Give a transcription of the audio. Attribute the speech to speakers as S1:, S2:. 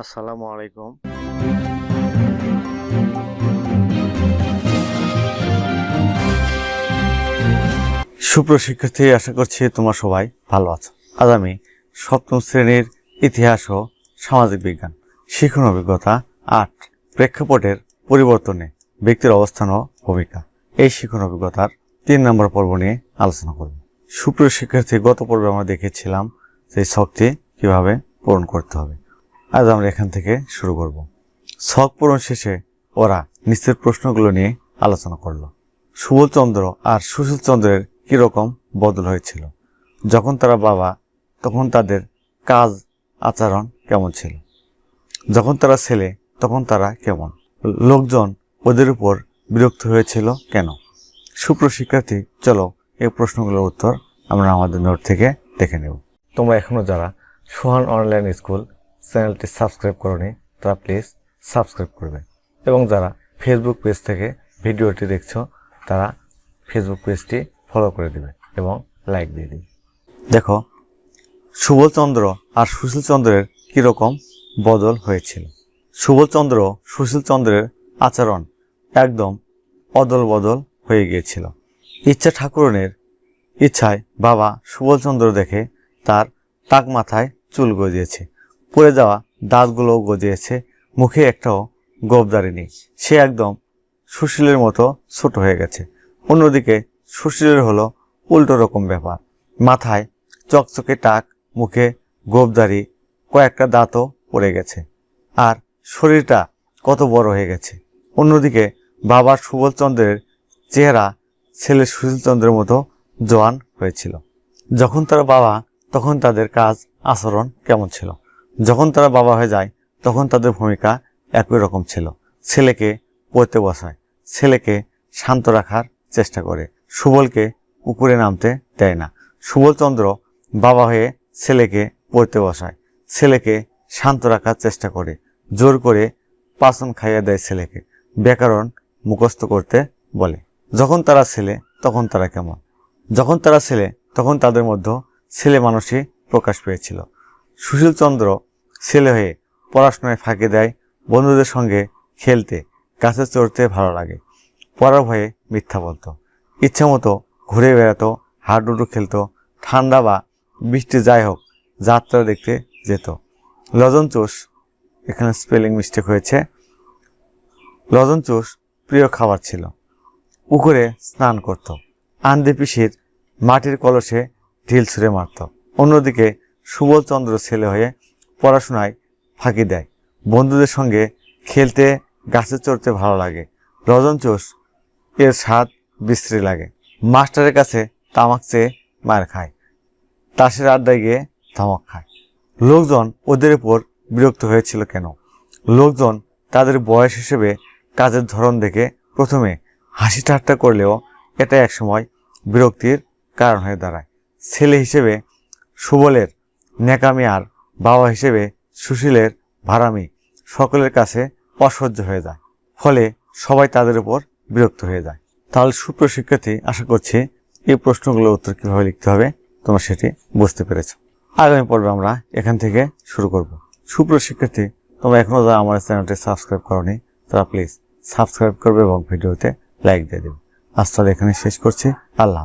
S1: আসসালামু আলাইকুম। সুপ্রশিক্ষার্থী, আশা করছি তোমরা সবাই ভালো আছো। আজ আমি সপ্তম শ্রেণির ইতিহাস ও সামাজিক বিজ্ঞান, শিক্ষণ অভিজ্ঞতা আট প্রেক্ষাপটের পরিবর্তনে ব্যক্তির অবস্থান ও ভূমিকা। এই শিক্ষণ অভিজ্ঞতার তিন নম্বর পর্ব নিয়ে আলোচনা করব। সুপ্রিয় শিক্ষার্থী, গত পর্বে আমরা দেখেছিলাম যে এই শখটি কীভাবে পূরণ করতে হবে। আজ আমরা এখান থেকে শুরু করব। শখ পূরণ শেষে ওরা নিচের প্রশ্নগুলো নিয়ে আলোচনা করল। সুবলচন্দ্র আর সুশীল চন্দ্রের কীরকম বদল হয়েছিল? যখন তারা বাবা, তখন তাদের কাজ, আচরণ কেমন ছিল? যখন তারা ছেলে, তখন তারা কেমন? লোকজন ওদের উপর বিরক্ত হয়েছিল কেন? সুপ্রশিক্ষার্থী, চলো এই প্রশ্নগুলোর উত্তর আমরা আমাদের নোট থেকে দেখে নেব। তোমরা এখনও যারা সোহান অনলাইন স্কুল চ্যানেলটি সাবস্ক্রাইব করনি, তারা প্লিজ সাবস্ক্রাইব করবে। এবং যারা ফেসবুক পেজ থেকে ভিডিওটি দেখছ, তারা ফেসবুক পেজটি ফলো করে দেবে এবং লাইক দিয়ে দিবে। দেখো, সুবলচন্দ্র আর সুশীল চন্দ্রের কীরকম বদল হয়েছিল। সুবলচন্দ্র সুশীল চন্দ্রের আচরণ একদম অদল বদল হয়ে গিয়েছিল। ইচ্ছা ঠাকুরনের ইচ্ছায় বাবা সুবলচন্দ্র দেখে তার টাক মাথায় চুল গজিয়েছে। পড়ে যাওয়া দাঁতগুলোও গজিয়েছে, মুখে একটাও গোবদারি নেই। সে একদম সুশীলের মতো ছোট হয়ে গেছে। অন্যদিকে সুশীলের হলো উল্টো রকম ব্যাপার। মাথায় চকচকে টাক, মুখে গোবদারি, কয়েকটা দাঁতও পড়ে গেছে। আর শরীরটা কত বড় হয়ে গেছে। অন্যদিকে বাবার সুবলচন্দ্রের চেহারা ছেলে সুশীলচন্দ্রের মতো জোয়ান হয়েছিল। যখন তার বাবা, তখন তাদের কাজ, আচরণ কেমন ছিল? যখন তারা বাবা হয়ে যায়, তখন তাদের ভূমিকা একই রকম ছিল। ছেলেকে পড়তে বসায়, ছেলেকে শান্ত রাখার চেষ্টা করে। সুবলকে উপরে নামতে দেয় না। সুবলচন্দ্র বাবা হয়ে ছেলেকে পড়তে বসায়, ছেলেকে শান্ত রাখার চেষ্টা করে। জোর করে পাচন খাইয়ে দেয় ছেলেকে। ব্যাকরণ মুখস্থ করতে বলে। যখন তারা ছেলে, তখন তারা কেমন? যখন তারা ছেলে, তখন তাদের মধ্যে ছেলে মানুষই প্রকাশ পেয়েছিল। সুশীলচন্দ্র ছেলে হয়ে পড়াশোনায় ফাঁকি দেয় বন্ধুদের সঙ্গে খেলতে, গাছে চড়তে ভালো লাগে। পড়ার ভয়ে মিথ্যা বলতো। ইচ্ছা মতো ঘুরে বেড়াতো, হাডুডু খেলতো, ঠান্ডা বা বৃষ্টি যাই হোক, যাত্রা দেখতে যেত। লজন চোষ, এখানে স্পেলিং মিস্টেক হয়েছে। লজন চোষ প্রিয় খাবার ছিল। পুকুরে স্নান করত। আন্দে পিসির মাটির কলসে ঢিল ছুঁড়ে মারত। অন্যদিকে সুবলচন্দ্র ছেলে হয়ে পড়াশোনায় ফাঁকি দেয়। বন্ধুদের সঙ্গে খেলতে, গাছে চড়তে ভালো লাগে। রজন চোষ এর স্বাদ বিশ্রী লাগে। মাস্টারের কাছে তামাক চেয়ে মার খায়। তাসের আড্ডায় গিয়ে ধমক খায়। লোকজন ওদের উপর বিরক্ত হয়েছিল কেন? লোকজন তাদের বয়স হিসেবে কাজের ধরন দেখে প্রথমে হাসি ঠাট্টা করলেও এটা একসময় বিরক্তির কারণ হয়ে দাঁড়ায়। ছেলে হিসেবে সুবলের ন্যাকামি আর বাবা হিসেবে সুশীলের ভাড়ামি সকলের কাছে অসহ্য হয়ে যায়। ফলে সবাই তাদের উপর বিরক্ত হয়ে যায়। তাহলে সুপ্রশিক্ষার্থী আশা করছি এই প্রশ্নগুলোর উত্তর কীভাবে লিখতে হবে তোমরা সেটি বুঝতে পেরেছ। আগামী পর্বে আমরা এখান থেকে শুরু করব। সুপ্রশিক্ষার্থী তোমরা এখনও যারা আমার চ্যানেলটি সাবস্ক্রাইব করনি, তারা প্লিজ সাবস্ক্রাইব করবে এবং ভিডিওতে লাইক দিয়ে দেবে। আজ তাহলে এখানে শেষ করছি। আল্লাহ।